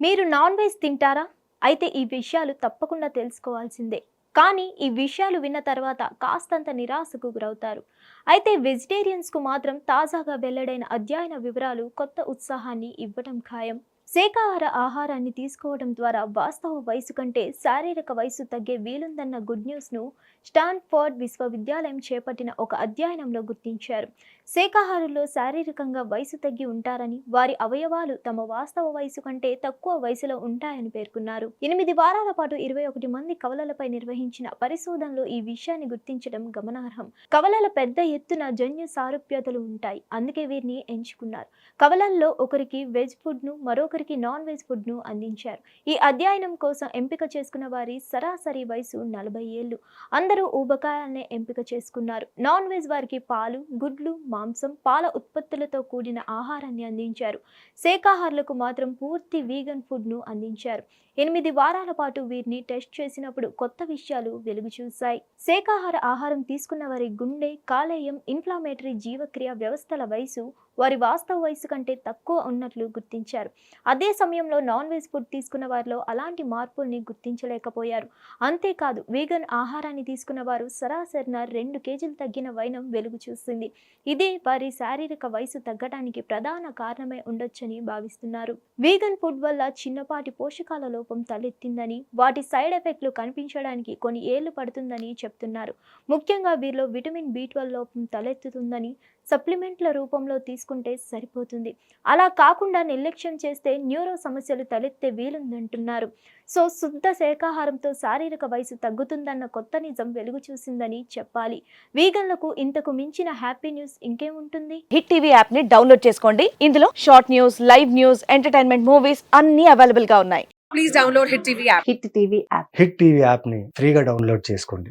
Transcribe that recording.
మీరు non veg తింటారా? అయితే ఈ విషయాలు తప్పకుండా తెలుసుకోవాల్సిందే. కానీ ఈ విషయాలు విన్న తర్వాత కాస్తంత నిరాశకు గురవుతారు. అయితే వెజిటేరియన్స్కు మాత్రం తాజాగా వెల్లడైన అధ్యయన వివరాలు కొత్త ఉత్సాహాన్ని ఇవ్వడం ఖాయం. శాకాహార ఆహారాన్ని తీసుకోవడం ద్వారా వాస్తవ వయసు కంటే శారీరక వయసు తగ్గే వీలుందన్న గుడ్ న్యూస్ను స్టాన్ఫోర్డ్ విశ్వవిద్యాలయం చేపట్టిన ఒక అధ్యయనంలో గుర్తించారు. శాకాహారుల్లో శారీరకంగా వయసు తగ్గి ఉంటారని వారి అవయవాలు తమ వాస్తవ వయసు కంటే తక్కువ వయసులో ఉంటాయని పేర్కొన్నారు. ఎనిమిది వారాల పాటు ఇరవై ఒకటి మంది కవలలపై నిర్వహించిన పరిశోధనలో ఈ విషయాన్ని గుర్తించడం గమనార్హం. కవలల పెద్ద ఎత్తున జన్యు సారూప్యతలు ఉంటాయి అందుకే వీరిని ఎంచుకున్నారు. కవలల్లో ఒకరికి వెజ్ ఫుడ్ను మరొకరి ఒకరికి నాన్ వెజ్ ఫుడ్ను అందించారు. ఈ అధ్యయనం కోసం ఎంపిక చేసుకున్న వారి సరాసరి వయసు నలభై ఏళ్ళు. అందరూ ఊబకాయాలనే ఎంపిక చేసుకున్నారు. నాన్ వెజ్ వారికి పాలు గుడ్లు మాంసం పాల ఉత్పత్తులతో కూడిన ఆహారాన్ని అందించారు. శాకాహారులకు మాత్రం పూర్తి వీగన్ ఫుడ్ను అందించారు. ఎనిమిది వారాల పాటు వీరిని టెస్ట్ చేసినప్పుడు కొత్త విషయాలు వెలుగు చూశాయి. శాకాహార ఆహారం తీసుకున్న వారి గుండె కాలేయం ఇన్ఫ్లామేటరీ జీవక్రియ వ్యవస్థల వయసు వారి వాస్తవ వయసు కంటే తక్కువ ఉన్నట్లు గుర్తించారు. అదే సమయంలో నాన్ వెజ్ ఫుడ్ తీసుకున్న వారిలో అలాంటి మార్పుల్ని గుర్తించలేకపోయారు. అంతేకాదు వీగన్ ఆహారాన్ని తీసుకున్న వారు సరాసరిన రెండు కేజీలు తగ్గిన వైనం వెలుగు చూసింది ఇదే వారి శారీరక వయసు తగ్గడానికి ప్రధాన కారణమై ఉండొచ్చని భావిస్తున్నారు. వీగన్ ఫుడ్ వల్ల చిన్నపాటి పోషకాల లోపం తలెత్తిందని వాటి సైడ్ ఎఫెక్ట్లు కనిపించడానికి కొన్ని ఏళ్ళు పడుతుందని చెప్తున్నారు. ముఖ్యంగా వీరిలో విటమిన్ బి ట్వెల్వ్ లోపం తలెత్తుతుందని సప్లిమెంట్ల రూపంలో తీసుకుంటే సరిపోతుంది. అలా కాకుండా నిర్లక్ష్యం చేస్తే న్యూరో సమస్యలు తలెత్తే వీలుందంటున్నారు. సో శుద్ధ శాకాహారంతో శారీరక వయసు తగ్గుతుందన్న కొత్త నిజం వెలుగు చూసిందని చెప్పాలి. వీగన్లకు ఇంతకు మించిన హ్యాపీ న్యూస్ ఇంకేముంటుంది హిట్ టీవీ యాప్ని డౌన్లోడ్ చేసుకోండి. ఇందులో short news live news entertainment movies అన్ని అవైలబుల్గా ఉన్నాయి. please download Hit TV app. Hit TV app. Hit TV యాప్ని ఫ్రీగా డౌన్లోడ్ చేసుకోండి.